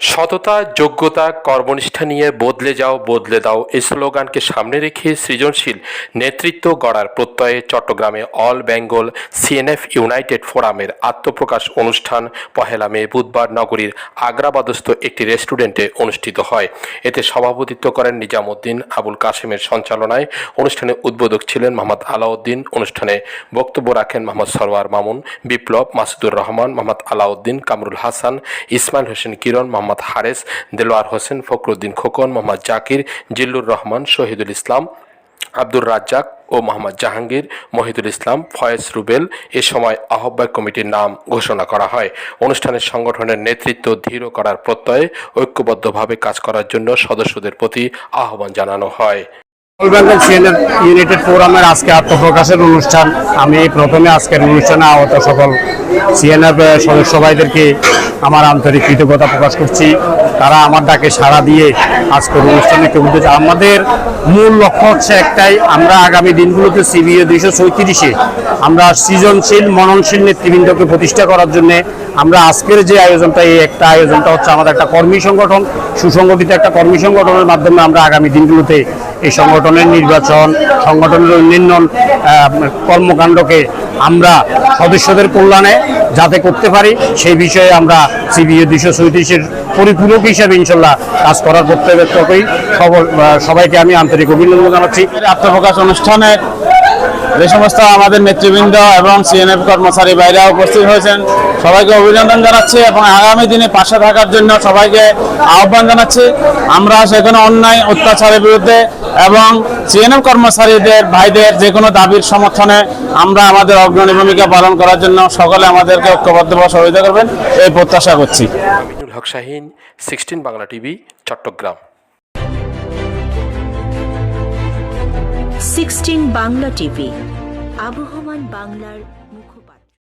সততা, যোগ্যতা, কর্মনিষ্ঠা নিয়ে বদলে যাও, বদলে দাও এই স্লোগানকে সামনে রেখে সৃজনশীল নেতৃত্ব গড়ার প্রত্যয়ে চট্টগ্রামে অল বেঙ্গল সিএনএফ ইউনাইটেড ফোরামের আত্মপ্রকাশ অনুষ্ঠান পহেলা মে বুধবার নগরীর আগ্রাবাদস্থ একটি রেস্টুরেন্টে অনুষ্ঠিত হয়। এতে সভাপতিত্ব করেন নিজামুদ্দিন আবুল কাশেমের সঞ্চালনায় অনুষ্ঠানে উদ্বোধক ছিলেন মোহাম্মদ আলাউদ্দিন, অনুষ্ঠানে বক্তব্য রাখেন মোহাম্মদ সরওয়ার মামুন, বিপ্লব মাসুদুর রহমান, মোহাম্মদ আলাউদ্দিন, কামরুল হাসান, ইসমাইল হোসেন কিরণ, মোহাম্মদ হারেস, দেলোয়ার হোসেন, ফখরুদ্দিন খোকন, মোহাম্মদ জাকির, জিল্লুর রহমান, শহীদুল ইসলাম, আব্দুর রাজ্জাক ও মোহাম্মদ জাহাঙ্গীর, মহিদুল ইসলাম, ফয়েজ রুবেল এ সময় আহ্বায়ক কমিটির নাম ঘোষণা করা হয়। অনুষ্ঠানের সংগঠনের নেতৃত্ব দৃঢ় করার প্রত্যয়ে ঐক্যবদ্ধভাবে কাজ করার জন্য সদস্যদের প্রতি আহ্বান জানানো হয়। বেঙ্গল সিএনএফ ইউনাইটেড ফোরামের আজকে আত্মপ্রকাশের অনুষ্ঠান। আমি প্রথমে আজকের অনুষ্ঠানে আহত সকল সিএনএফ সদস্য ভাইদেরকে আমার আন্তরিক কৃতজ্ঞতা প্রকাশ করছি। তারা আমার ডাকে সাড়া দিয়ে আজকের অনুষ্ঠানে কেউ দিতে আমাদের মূল লক্ষ্য হচ্ছে একটাই, আমরা আগামী দিনগুলোতে সিবিএ দুইশো চৌত্রিশে আমরা সৃজনশীল, মননশীল নেতৃবৃন্দকে প্রতিষ্ঠা করার জন্য আমরা আজকের যে আয়োজনটা, এই একটা আয়োজনটা হচ্ছে আমাদের একটা কর্মী সংগঠন। সুসংগঠিত একটা কর্মী সংগঠনের মাধ্যমে আমরা আগামী দিনগুলোতে এই সংগঠনের নির্বাচন, সংগঠনের অন্যান্য কর্মকাণ্ডকে আমরা সদস্যদের কল্যাণে যাতে করতে পারি, সেই বিষয়ে আমরা সিবিএ দুইশো চৌত্রিশের পরিপূরক হিসেবে ইনশাল্লাহ কাজ করার প্রত্যয় ব্যক্ত করি। সবাইকে আমি আন্তরিক অভিনন্দন জানাচ্ছি। আত্মপ্রকাশ অনুষ্ঠানে যে সমস্ত আমাদের নেতৃবৃন্দ এবং সিএনএফ কর্মচারী বাইরা উপস্থিত হয়েছেন, সবাইকে অভিনন্দন জানাচ্ছি এবং আগামী দিনে পাশে থাকার জন্য সবাইকে আহ্বান জানাচ্ছি। আমরা সেখানে অন্যায়, অত্যাচারের বিরুদ্ধে এবং সিএনএফ কর্মচারীদের ভাইদের যে কোনো দাবির সমর্থনে আমরা আমাদের অগ্রণী ভূমিকা পালন করার জন্য সকলে আমাদেরকে ঐক্যবদ্ধভাবে সহযোগিতা করবেন। এই প্রত্যাশা করছি। Haque Shahin sixteen Bangla TV Chattogram. Sixteen Bangla TV আবহমান বাংলার